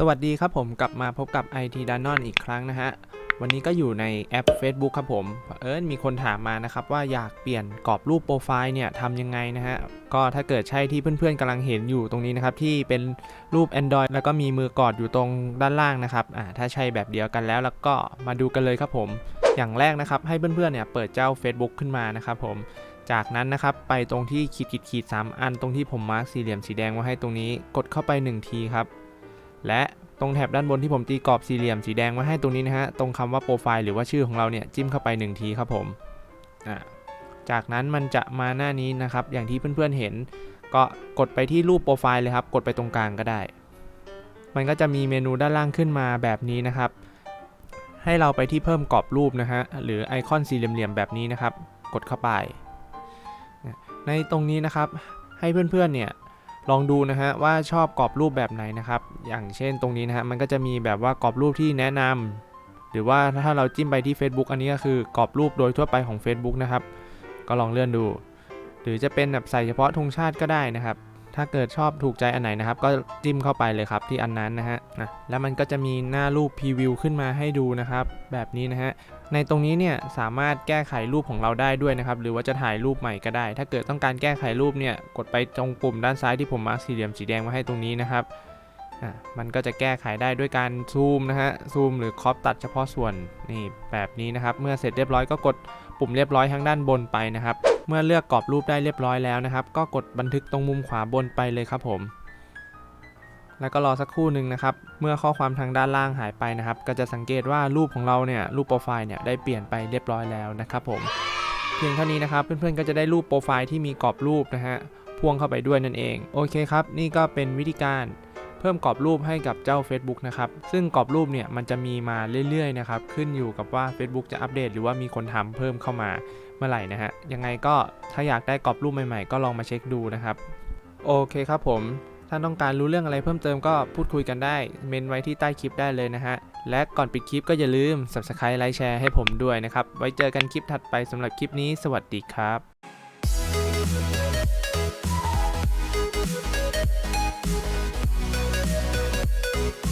สวัสดีครับผมกลับมาพบกับ IT d a n o n อีกครั้งนะฮะ วันนี้ก็อยู่ในแอป Facebook ครับผมเผอิญมีคนถามมานะครับ ว่าอยากเปลี่ยนกรอบรูปโปรไฟล์เนี่ยทำยังไงนะฮะ ก็ถ้าเกิดใช่ที่เพื่อนๆกำลังเห็นอยู่ตรงนี้นะครับ ที่เป็นรูป Android แล้วก็มีมือกอดอยู่ตรงด้านล่างนะครับอ่าถ้าใช่แบบเดียวกันแล้วแล้วก็มาดูกันเลยครับผม อย่างแรกนะครับให้เพื่อนๆเนี่ยเปิดเจ้า Facebook ขึ้นมานะครับผมจากนั้นนะครับไปตรงที่ขีดขีดขีดสามอันตรงที่ผมมาร์คสี่เหลี่ยมสีแดงไว้ให้ตรงนี้กดเข้าไป 1 ทีครับ และตรงแถบด้านบนที่ผมตีกรอบสี่เหลี่ยมสีแดงไว้ให้ตรงนี้นะฮะ ตรงคำว่าโปรไฟล์หรือว่าชื่อของเราเนี่ยจิ้มเข้าไป 1 ทีครับผมอ่าจากนั้นมันจะมาหน้านี้นะครับ อย่างที่เพื่อนๆเห็น ก็กดไปที่รูปโปรไฟล์เลยครับ กดไปตรงกลางก็ได้ มันก็จะมีเมนูด้านล่างขึ้นมาแบบนี้นะครับ ให้เราไปที่เพิ่มกรอบรูปนะฮะ หรือไอคอนสี่เหลี่ยมๆแบบนี้นะครับ กดเข้าไป ในตรงนี้นะครับ ให้เพื่อนๆเนี่ย ลองดูนะฮะว่าชอบกรอบรูปแบบไหนนะครับ อย่างเช่นตรงนี้นะฮะมันก็จะมีแบบว่ากรอบรูปที่แนะนำหรือว่าถ้าเราจิ้มไปที่ Facebook อันนี้ก็คือกรอบรูปโดยทั่วไปของ Facebook นะครับ ก็ลองเลื่อนดู หรือจะเป็นแบบใส่เฉพาะธงชาติก็ได้นะครับ ถ้าเกิดชอบถูกใจอันไหนนะครับ ก็จิ้มเข้าไปเลยครับที่อันนั้นนะฮะนะแล้วมันก็จะมีหน้ารูปพรีวิวขึ้นมาให้ดูนะครับ แบบนี้นะฮะในตรงนี้เนี่ยสามารถแก้ไขรูปของเราได้ด้วยนะครับ หรือว่าจะถ่ายรูปใหม่ก็ได้ ถ้าเกิดต้องการแก้ไขรูปเนี่ยกดไปตรงปุ่มด้านซ้ายที่ผมมาร์คสี่เหลี่ยมสีแดงมาให้ตรงนี้นะครับอะมันก็จะแก้ไขได้ด้วยการซูมนะฮะซูมหรือครอปตัดเฉพาะส่วนนี่แบบนี้นะครับ เมื่อเสร็จเรียบร้อยก็กดปุ่มเรียบร้อยทางด้านบนไปนะครับ เมื่อเลือกกรอบรูปได้เรียบร้อยแล้วนะครับ ก็กดบันทึกตรงมุมขวาบนไปเลยครับผม แล้วก็รอสักครู่หนึ่งนะครับ เมื่อข้อความทางด้านล่างหายไปนะครับ ก็จะสังเกตว่ารูปของเราเนี่ยรูปโปรไฟล์เนี่ยได้เปลี่ยนไปเรียบร้อยแล้วนะครับผม เพียงเท่านี้นะครับ เพื่อนๆก็จะได้รูปโปรไฟล์ที่มีกรอบรูปนะฮะพ่วงเข้าไปด้วยนั่นเอง โอเคครับ นี่ก็เป็นวิธีการ เพิ่มกรอบรูปให้กับเจ้า Facebook นะครับซึ่งกรอบรูปเนี่ยมันจะมีมาเรื่อยๆนะครับขึ้นอยู่กับว่า Facebook จะอัปเดต หรือว่ามีคนทำเพิ่มเข้ามาเมื่อไหร่นะฮะยังไงก็ถ้าอยากได้กรอบรูปใหม่ๆ ก็ลองมาเช็คดูนะครับโอเคครับผมถ้าต้องการรู้เรื่องอะไรเพิ่มเติมก็พูดคุยกันได้ เมนไว้ที่ใต้คลิปได้เลยนะฮะ และก่อนปิดคลิปก็อย่าลืม subscribe ไลค์แชร์ให้ผมด้วยนะครับ ไว้เจอกันคลิปถัดไปสำหรับคลิปนี้ สวัสดีครับ